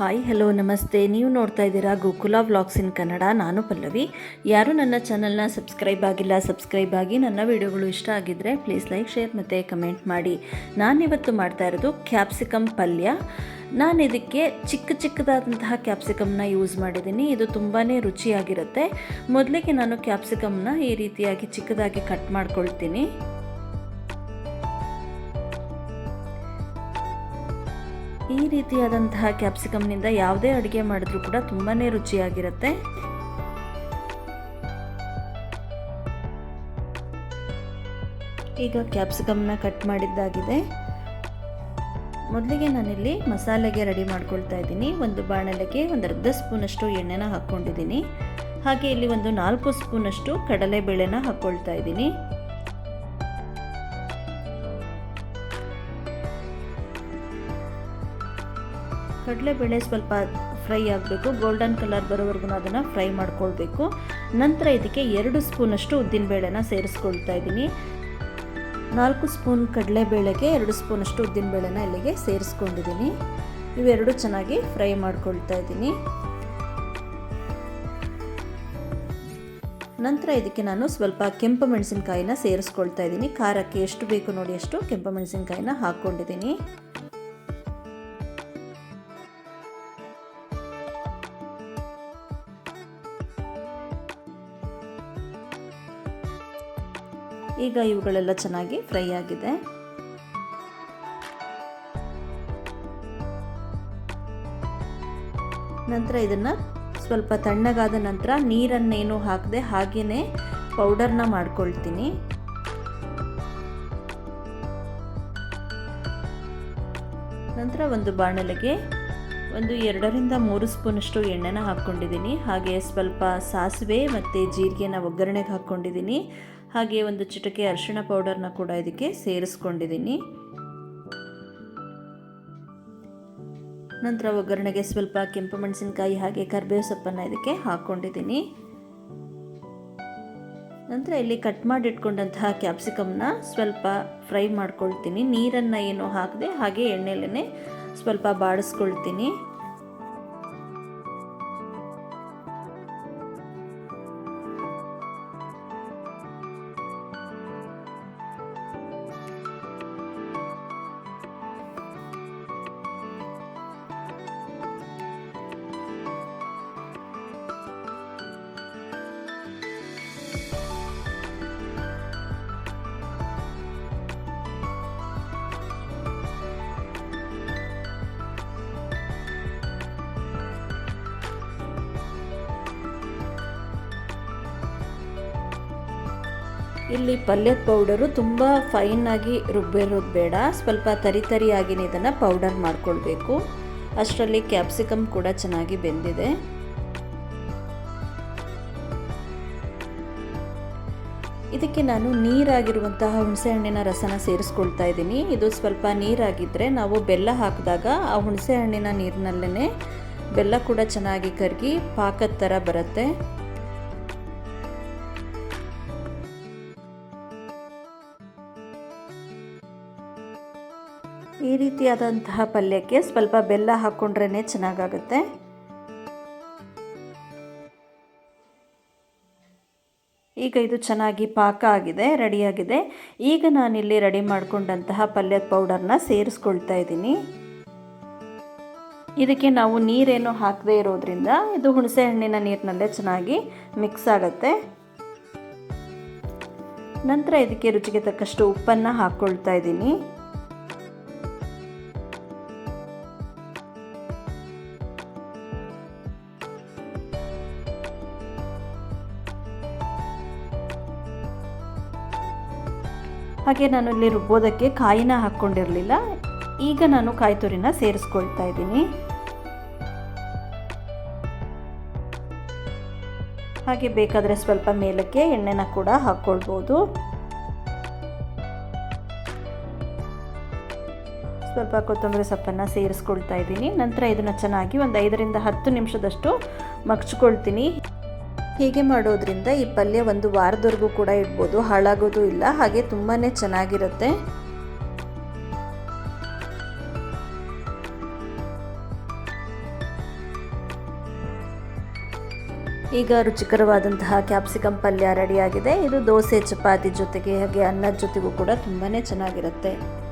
Hi, hello, ನಮಸ್ತೆ. ನೀವು ನೋಡ್ತಾ ಇದ್ದೀರಾ ಗೋಕುಲ ವ್ಲಾಗ್ಸ್ ಇನ್ ಕನ್ನಡ. ನಾನು ಪಲ್ಲವಿ. ಯಾರು ನನ್ನ ಚಾನಲ್ನ ಸಬ್ಸ್ಕ್ರೈಬ್ ಆಗಿಲ್ಲ, ಸಬ್ಸ್ಕ್ರೈಬ್ ಆಗಿ ನನ್ನ ವಿಡಿಯೋಗಳು ಇಷ್ಟ ಆಗಿದ್ದರೆ ಪ್ಲೀಸ್ ಲೈಕ್, ಶೇರ್ ಮತ್ತು ಕಮೆಂಟ್ ಮಾಡಿ. ನಾನಿವತ್ತು ಮಾಡ್ತಾ ಇರೋದು ಕ್ಯಾಪ್ಸಿಕಮ್ ಪಲ್ಯ. ನಾನು ಇದಕ್ಕೆ ಚಿಕ್ಕ ಚಿಕ್ಕದಾದಂತಹ ಕ್ಯಾಪ್ಸಿಕಮ್ನ ಯೂಸ್ ಮಾಡಿದ್ದೀನಿ. ಇದು ತುಂಬಾ ರುಚಿಯಾಗಿರುತ್ತೆ. ಮೊದಲಿಗೆ ನಾನು ಕ್ಯಾಪ್ಸಿಕಮ್ನ ಈ ರೀತಿಯಾಗಿ ಚಿಕ್ಕದಾಗಿ ಕಟ್ ಮಾಡ್ಕೊಳ್ತೀನಿ. ಈ ರೀತಿಯಾದಂತಹ ಕ್ಯಾಪ್ಸಿಕಮ್ನಿಂದ ಯಾವುದೇ ಅಡುಗೆ ಮಾಡಿದ್ರೂ ಕೂಡ ತುಂಬಾ ರುಚಿಯಾಗಿರುತ್ತೆ. ಈಗ ಕ್ಯಾಪ್ಸಿಕಮ್ನ ಕಟ್ ಮಾಡಿದ್ದಾಗಿದೆ. ಮೊದಲಿಗೆ ನಾನಿಲ್ಲಿ ಮಸಾಲೆಗೆ ರೆಡಿ ಮಾಡ್ಕೊಳ್ತಾ ಇದ್ದೀನಿ. ಒಂದು ಬಾಣಲೆಗೆ ಒಂದು ಅರ್ಧ ಸ್ಪೂನಷ್ಟು ಎಣ್ಣೆನ ಹಾಕ್ಕೊಂಡಿದ್ದೀನಿ. ಹಾಗೆ ಇಲ್ಲಿ ಒಂದು ನಾಲ್ಕು ಸ್ಪೂನಷ್ಟು ಕಡಲೆಬೇಳೆನ ಹಾಕ್ಕೊಳ್ತಾ ಇದ್ದೀನಿ. ಕಡಲೆಬೇಳೆ ಸ್ವಲ್ಪ ಫ್ರೈ ಆಗಬೇಕು ಗೋಲ್ಡನ್ ಕಲರ್ ಬರೋವರೆಗೂ ಅದನ್ನು ಫ್ರೈ ಮಾಡ್ಕೊಳ್ಬೇಕು. ನಂತರ ಇದಕ್ಕೆ ಎರಡು ಸ್ಪೂನಷ್ಟು ಉದ್ದಿನಬೇಳೆನ ಸೇರಿಸ್ಕೊಳ್ತಾ ಇದ್ದೀನಿ. ನಾಲ್ಕು ಸ್ಪೂನ್ ಕಡಲೆಬೇಳೆಗೆ ಎರಡು ಸ್ಪೂನಷ್ಟು ಉದ್ದಿನಬೇಳೆನ ಇಲ್ಲಿಗೆ ಸೇರಿಸ್ಕೊಂಡಿದ್ದೀನಿ. ಇವೆರಡು ಚೆನ್ನಾಗಿ ಫ್ರೈ ಮಾಡ್ಕೊಳ್ತಾ ಇದ್ದೀನಿ. ನಂತರ ಇದಕ್ಕೆ ನಾನು ಸ್ವಲ್ಪ ಕೆಂಪು ಮೆಣಸಿನ್ಕಾಯಿನ ಸೇರಿಸ್ಕೊಳ್ತಾ ಇದ್ದೀನಿ. ಖಾರಕ್ಕೆ ಎಷ್ಟು ಬೇಕು ನೋಡಿ ಅಷ್ಟು ಕೆಂಪು ಮೆಣಸಿನ್ಕಾಯಿನ ಹಾಕ್ಕೊಂಡಿದ್ದೀನಿ. ಈಗ ಇವುಗಳೆಲ್ಲ ಚೆನ್ನಾಗಿ ಫ್ರೈ ಆಗಿದೆ. ನಂತರ ಇದನ್ನು ಸ್ವಲ್ಪ ತಣ್ಣಗಾದ ನಂತರ ನೀರನ್ನೇನು ಹಾಕದೆ ಹಾಗೆಯೇ ಪೌಡರ್ನ ಮಾಡ್ಕೊಳ್ತೀನಿ. ನಂತರ ಒಂದು ಬಾಣಲೆಗೆ ಒಂದು ಎರಡರಿಂದ ಮೂರು ಸ್ಪೂನಷ್ಟು ಎಣ್ಣೆನ ಹಾಕ್ಕೊಂಡಿದ್ದೀನಿ. ಹಾಗೆ ಸ್ವಲ್ಪ ಸಾಸಿವೆ ಮತ್ತು ಜೀರಿಗೆನ ಒಗ್ಗರಣೆಗೆ ಹಾಕ್ಕೊಂಡಿದ್ದೀನಿ. ಹಾಗೆ ಒಂದು ಚಿಟಕೆ ಅರಿಶಿಣ ಪೌಡರ್ನ ಕೂಡ ಇದಕ್ಕೆ ಸೇರಿಸ್ಕೊಂಡಿದ್ದೀನಿ. ನಂತರ ಒಗ್ಗರಣೆಗೆ ಸ್ವಲ್ಪ ಕೆಂಪು ಮೆಣಸಿನಕಾಯಿ ಹಾಗೆ ಕರಿಬೇವು ಸೊಪ್ಪನ್ನು ಇದಕ್ಕೆ ಹಾಕ್ಕೊಂಡಿದ್ದೀನಿ ನಂತರ ಇಲ್ಲಿ ಕಟ್ ಮಾಡಿಟ್ಕೊಂಡಂತಹ ಕ್ಯಾಪ್ಸಿಕಮ್ನ ಸ್ವಲ್ಪ ಫ್ರೈ ಮಾಡ್ಕೊಳ್ತೀನಿ. ನೀರನ್ನು ಏನು ಹಾಕದೆ ಹಾಗೆ ಎಣ್ಣೆಲೇ ಸ್ವಲ್ಪ ಬಾಡಿಸ್ಕೊಳ್ತೀನಿ. ಇಲ್ಲಿ ಪಲ್ಯದ ಪೌಡರು ತುಂಬ ಫೈನಾಗಿ ರುಬ್ಬಿರೋದು ಬೇಡ. ಸ್ವಲ್ಪ ತರಿ ತರಿಯಾಗಿ ಇದನ್ನು ಪೌಡರ್ ಮಾಡ್ಕೊಳ್ಬೇಕು. ಅಷ್ಟರಲ್ಲಿ ಕ್ಯಾಪ್ಸಿಕಮ್ ಕೂಡ ಚೆನ್ನಾಗಿ ಬೆಂದಿದೆ. ಇದಕ್ಕೆ ನಾನು ನೀರಾಗಿರುವಂತಹ ಹುಣಸೆಹಣ್ಣಿನ ರಸನ ಸೇರಿಸ್ಕೊಳ್ತಾ ಇದ್ದೀನಿ. ಇದು ಸ್ವಲ್ಪ ನೀರಾಗಿದ್ದರೆ ನಾವು ಬೆಲ್ಲ ಹಾಕಿದಾಗ ಆ ಹುಣಸೆಹಣ್ಣಿನ ನೀರಿನಲ್ಲೇ ಬೆಲ್ಲ ಕೂಡ ಚೆನ್ನಾಗಿ ಕರಗಿ ಪಾಕದ ಥರ ಬರುತ್ತೆ. ಈ ರೀತಿಯಾದಂತಹ ಪಲ್ಯಕ್ಕೆ ಸ್ವಲ್ಪ ಬೆಲ್ಲ ಹಾಕ್ಕೊಂಡ್ರೇ ಚೆನ್ನಾಗಾಗುತ್ತೆ. ಈಗ ಇದು ಚೆನ್ನಾಗಿ ಪಾಕ ಆಗಿದೆ ರೆಡಿಯಾಗಿದೆ ಈಗ ನಾನಿಲ್ಲಿ ರೆಡಿ ಮಾಡಿಕೊಂಡಂತಹ ಪಲ್ಯದ ಪೌಡರ್ನ ಸೇರಿಸ್ಕೊಳ್ತಾ ಇದ್ದೀನಿ. ಇದಕ್ಕೆ ನಾವು ನೀರೇನು ಹಾಕದೇ ಇರೋದ್ರಿಂದ ಇದು ಹುಣಸೆ ಹಣ್ಣಿನ ನೀರಿನಲ್ಲೇ ಚೆನ್ನಾಗಿ ಮಿಕ್ಸ್ ಆಗುತ್ತೆ. ನಂತರ ಇದಕ್ಕೆ ರುಚಿಗೆ ತಕ್ಕಷ್ಟು ಉಪ್ಪನ್ನು ಹಾಕ್ಕೊಳ್ತಾ ಇದ್ದೀನಿ. ಹಾಗೆ ನಾನು ಇಲ್ಲಿ ರುಬ್ಬೋದಕ್ಕೆ ಕಾಯಿನ ಹಾಕ್ಕೊಂಡಿರಲಿಲ್ಲ. ಈಗ ನಾನು ಕಾಯಿ ತುರಿನ ಸೇರಿಸ್ಕೊಳ್ತಾ ಇದ್ದೀನಿ. ಹಾಗೆ ಬೇಕಾದರೆ ಸ್ವಲ್ಪ ಮೇಲಕ್ಕೆ ಎಣ್ಣೆನ ಕೂಡ ಹಾಕ್ಕೊಳ್ಬೋದು. ಸ್ವಲ್ಪ ಕೊತ್ತಂಬರಿ ಸೊಪ್ಪನ್ನು ಸೇರಿಸ್ಕೊಳ್ತಾ ಇದ್ದೀನಿ. ನಂತರ ಇದನ್ನು ಚೆನ್ನಾಗಿ ಒಂದು ಐದರಿಂದ ಹತ್ತು ನಿಮಿಷದಷ್ಟು ಮಗ್ಚ್ಕೊಳ್ತೀನಿ. ಹೀಗೆ ಮಾಡೋದ್ರಿಂದ ಈ ಪಲ್ಯ ಒಂದು ವಾರದವರೆಗೂ ಕೂಡ ಇಡ್ಬೋದು. ಹಾಳಾಗೋದು ಇಲ್ಲ. ಹಾಗೆ ತುಂಬಾ ಚೆನ್ನಾಗಿರುತ್ತೆ. ಈಗ ರುಚಿಕರವಾದಂತಹ ಕ್ಯಾಪ್ಸಿಕಂ ಪಲ್ಯ ರೆಡಿಯಾಗಿದೆ. ಇದು ದೋಸೆ, ಚಪಾತಿ ಜೊತೆಗೆ ಹಾಗೆ ಅನ್ನದ ಜೊತೆಗೂ ಕೂಡ ತುಂಬಾ ಚೆನ್ನಾಗಿರುತ್ತೆ.